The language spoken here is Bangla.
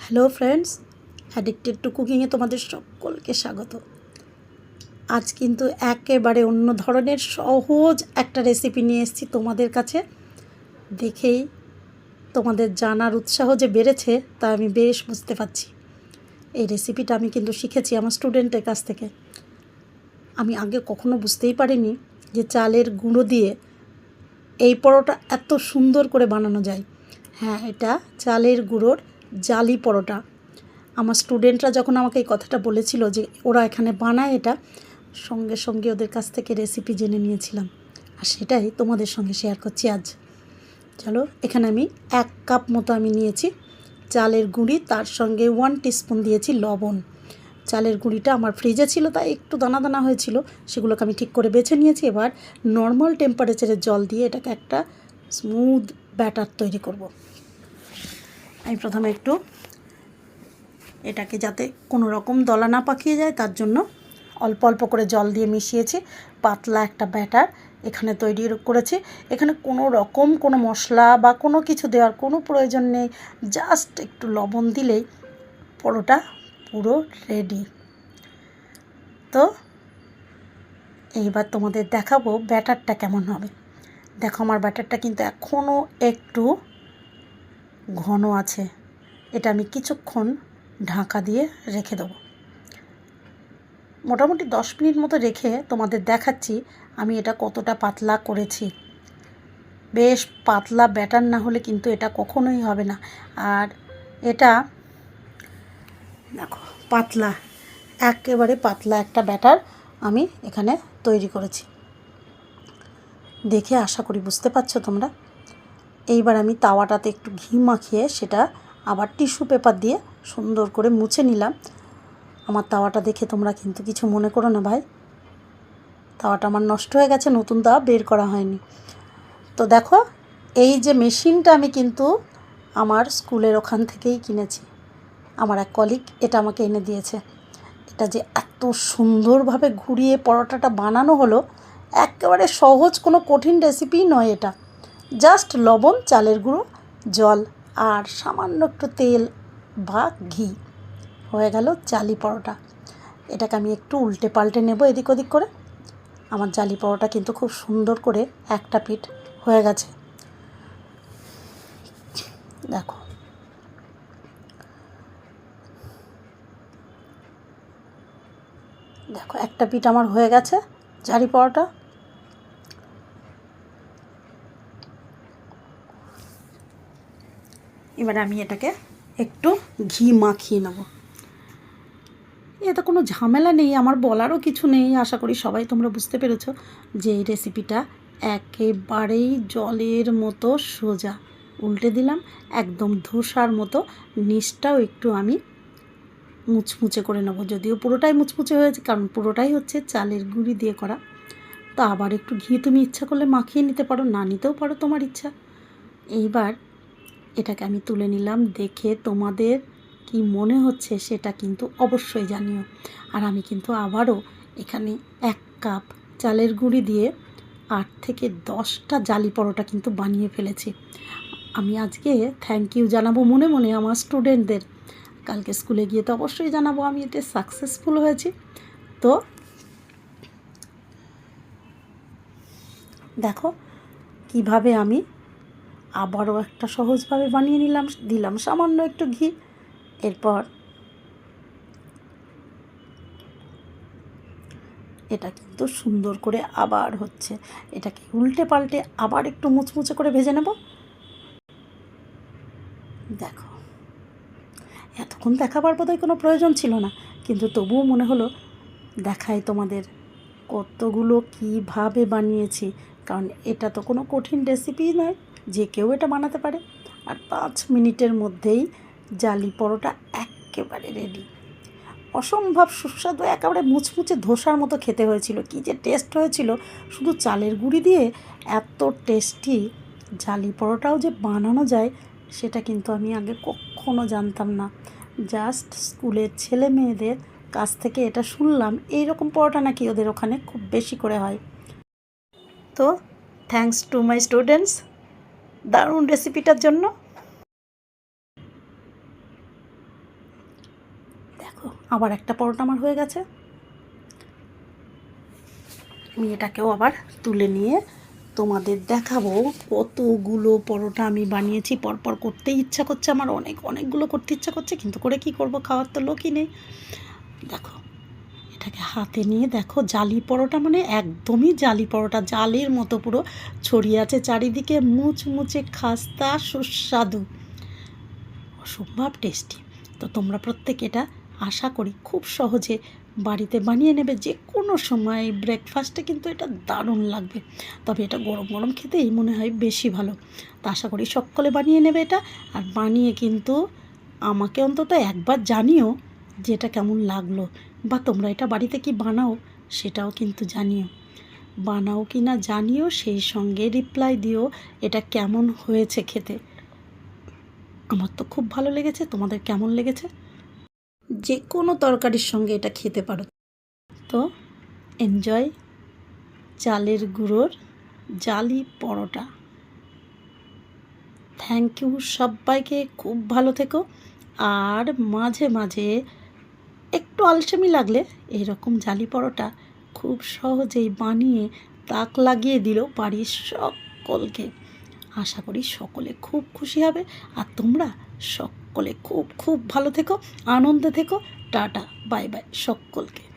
হ্যালো ফ্রেন্ডস অ্যাডিক্টেড টু কুকিংয়ে তোমাদের সকলকে স্বাগত। আজ কিন্তু একেবারে অন্য ধরনের সহজ একটা রেসিপি নিয়ে এসেছি তোমাদের কাছে। দেখেই তোমাদের জানার উৎসাহ যে বেড়েছে, তা আমি বেশ বুঝতে পারছি। এই রেসিপিটা আমি কিন্তু শিখেছি আমার স্টুডেন্টের কাছ থেকে। আমি আগে কখনো বুঝতেই পারিনি যে চালের গুঁড়ো দিয়ে এই পরোটা এত সুন্দর করে বানানো যায়। হ্যাঁ এটা চালের গুঁড়োর জালি পরোটা। আমার স্টুডেন্টরা যখন আমাকে এই কথাটা বলেছিল যে, ওরা এখানে বানায় এটা, সঙ্গে সঙ্গে ওদের কাছ থেকে রেসিপি জেনে নিয়েছিলাম। আর সেটাই তোমাদের সঙ্গে শেয়ার করছি আজ। চলো, এখানে আমি এক কাপ মতো আমি নিয়েছি চালের গুঁড়ি, তার সঙ্গে ওয়ান টিস্পুন দিয়েছি লবণ। চালের গুঁড়িটা আমার ফ্রিজে ছিল, তাই একটু দানা দানা হয়েছিল, সেগুলোকে আমি ঠিক করে বেছে নিয়েছি। এবার নর্মাল টেম্পারেচারের জল দিয়ে এটাকে একটা স্মুথ ব্যাটার তৈরি করব। আমি প্রথমে একটু এটাকে যাতে কোনো রকম দলা না পাকিয়ে যায়, তার জন্য অল্প অল্প করে জল দিয়ে মিশিয়েছি। পাতলা একটা ব্যাটার এখানে তৈরি করেছি। এখানে কোনো রকম কোনো মশলা বা কোনো কিছু দেওয়ার কোনো প্রয়োজন নেই। জাস্ট একটু লবণ দিলেই পরোটা পুরো রেডি তো এইবার তোমাদের দেখাবো ব্যাটারটা কেমন হবে। দেখো আমার ব্যাটারটা কিন্তু এখনও একটু ঘন আছে। এটা আমি কিছুক্ষণ ঢাকা দিয়ে রেখে দেবো। মোটামুটি দশ মিনিট মতো রেখে তোমাদের দেখাচ্ছি আমি এটা কতটা পাতলা করেছি। বেশ পাতলা ব্যাটার না হলে কিন্তু এটা কখনোই হবে না। আর এটা দেখো, পাতলা, একেবারে পাতলা একটা ব্যাটার আমি এখানে তৈরি করেছি। দেখে আশা করি বুঝতে পারছ তোমরা। এইবার আমি তাওয়াটাতে একটু ঘি মাখিয়ে সেটা আবার টিস্যু পেপার দিয়ে সুন্দর করে মুছে নিলাম। আমার তাওয়াটা দেখে তোমরা কিন্তু কিছু মনে করো না ভাই। তাওয়াটা আমার নষ্ট হয়ে গেছে, নতুন তাওয়া বের করা হয়নি। তো দেখো, এই যে মেশিনটা আমি কিন্তু আমার স্কুলের ওখান থেকেই কিনেছি। আমার এক কলিগ এটা আমাকে এনে দিয়েছে। এটা যে এত সুন্দরভাবে ঘুরিয়ে পরোটাটা বানানো হলো, একেবারে সহজ কোনো কঠিন রেসিপিই নয় এটা। জাস্ট লবণ, চালের গুঁড়ো, জল আর সামান্য একটু তেল বা ঘি। হয়ে গেল জালি পরোটা। এটাকে আমি একটু উল্টে পাল্টে নেব এদিক ওদিক করে। আমার জালি পরোটা কিন্তু খুব সুন্দর করে একটা পিঠ হয়ে গেছে। দেখো। দেখো, একটা পিঠ আমার হয়ে গেছে জারি পরোটা। এবার আমি এটাকে একটু ঘি মাখিয়ে নেব। এতে কোনো ঝামেলা নেই, আমার বলারও কিছু নেই। আশা করি সবাই তোমরা বুঝতে পেরেছ যে এই রেসিপিটা একেবারেই জলের মতো সোজা। উল্টে দিলাম, একদম ধোসার মতো। নিচটাও একটু আমি মুচমুচে করে নেব, যদিও পুরোটাই মুচমুচে হয়েছে, কারণ পুরোটাই হচ্ছে চালের গুঁড়ি দিয়ে করা। তো আবার একটু ঘি তুমি ইচ্ছা করলে মাখিয়ে নিতে পারো, না নিতেও পারো তোমার ইচ্ছা। এইবার এটাকে আমি তুলে নিলাম। দেখে তোমাদের কি মনে হচ্ছে সেটা কিন্তু অবশ্যই জানিও। আর আমি কিন্তু আবারও এখানে এক কাপ চালের গুঁড়ি দিয়ে আট থেকে দশটা জালি পরোটা কিন্তু বানিয়ে ফেলেছি। আমি আজকে থ্যাংক ইউ জানাব মনে মনে আমার স্টুডেন্টদের কালকে স্কুলে গিয়ে তো অবশ্যই জানাব আমি এতে সাকসেসফুল হয়েছি। তো দেখো, কীভাবে আমি আবারও একটা সহজভাবে বানিয়ে নিলাম, দিলাম সামান্য একটু ঘি। এরপর এটা কিন্তু সুন্দর করে আবার হচ্ছে, এটাকে উল্টে পাল্টে আবার একটু মুচমুচে করে ভেজে নেব। দেখো, এতক্ষণ দেখাবার বোধহয় কোনো প্রয়োজন ছিল না, কিন্তু তবুও মনে হলো দেখাই তোমাদের কতগুলো কীভাবে বানিয়েছি, কারণ এটা তো কোনো কঠিন রেসিপি নয়। যে কেউ এটা বানাতে পারে। আর পাঁচ মিনিটের মধ্যেই জালি পরোটা একেবারে রেডি অসম্ভব সুস্বাদু, একেবারে মুচমুচে ধোসার মতো খেতে হয়েছিল। কি যে টেস্ট হয়েছিল। শুধু চালের গুঁড়ি দিয়ে এত টেস্টি জালি পরোটাও যে বানানো যায়, সেটা কিন্তু আমি আগে কখনো জানতাম না। জাস্ট স্কুলের ছেলে মেয়েদের কাছ থেকে এটা শুনলাম এই রকম পরোটা নাকি ওদের ওখানে খুব বেশি করে হয়। তো থ্যাংকস টু মাই স্টুডেন্টস দারুণ রেসিপিটার জন্য। দেখো, আবার একটা পরোটা আমার হয়ে গেছে। আমি এটাকেও আবার তুলে নিয়ে তোমাদের দেখাবো কতগুলো পরোটা আমি বানিয়েছি। পরপর করতেই ইচ্ছা করছে আমার, অনেক, অনেকগুলো করতে ইচ্ছা করছে, কিন্তু করে কি করব? খাওয়ার তো লোকই নেই। দেখো এটাকে হাতে নিয়ে দেখো, জালি পরোটা মানে একদমই জালি পরোটা, জালের মতো পুরো ছড়িয়ে আছে, চারিদিকে মুচমুচে খাস্তা, সুস্বাদু। অসম্ভব টেস্টি তো তোমরা প্রত্যেক এটা আশা করি খুব সহজে বাড়িতে বানিয়ে নেবে, যে কোনো সময় ব্রেকফাস্টে কিন্তু এটা দারুণ লাগবে। তবে এটা গরম গরম খেতেই মনে হয় বেশি ভালো। তো আশা করি সকলে বানিয়ে নেবে এটা। আর বানিয়ে কিন্তু আমাকে অন্তত একবার জানিও যে এটা কেমন লাগল বা তোমরা এটা বাড়িতে কি বানাও সেটাও কিন্তু জানিও। বানাও কি না জানিও সেই সঙ্গে রিপ্লাই দিও এটা কেমন হয়েছে খেতে। আমার তো খুব ভালো লেগেছে, তোমাদের কেমন লেগেছে? যে কোনো তরকারির সঙ্গে এটা খেতে পারো। তো এনজয় চালের গুঁড়োর জালি পরোটা। থ্যাংক ইউ সবাইকে, খুব ভালো থেকো। আর মাঝে মাঝে একটু আলসেমি লাগলে এই রকম জালি পরোটা খুব সহজেই বানিয়ে তাক লাগিয়ে দিল বাড়ির সকলকে। আশা করি সকলে খুব খুশি হবে। আর তোমরা সকলে খুব খুব ভালো থেকো, আনন্দে থেকো। টাটা, বাই বাই সকলকে।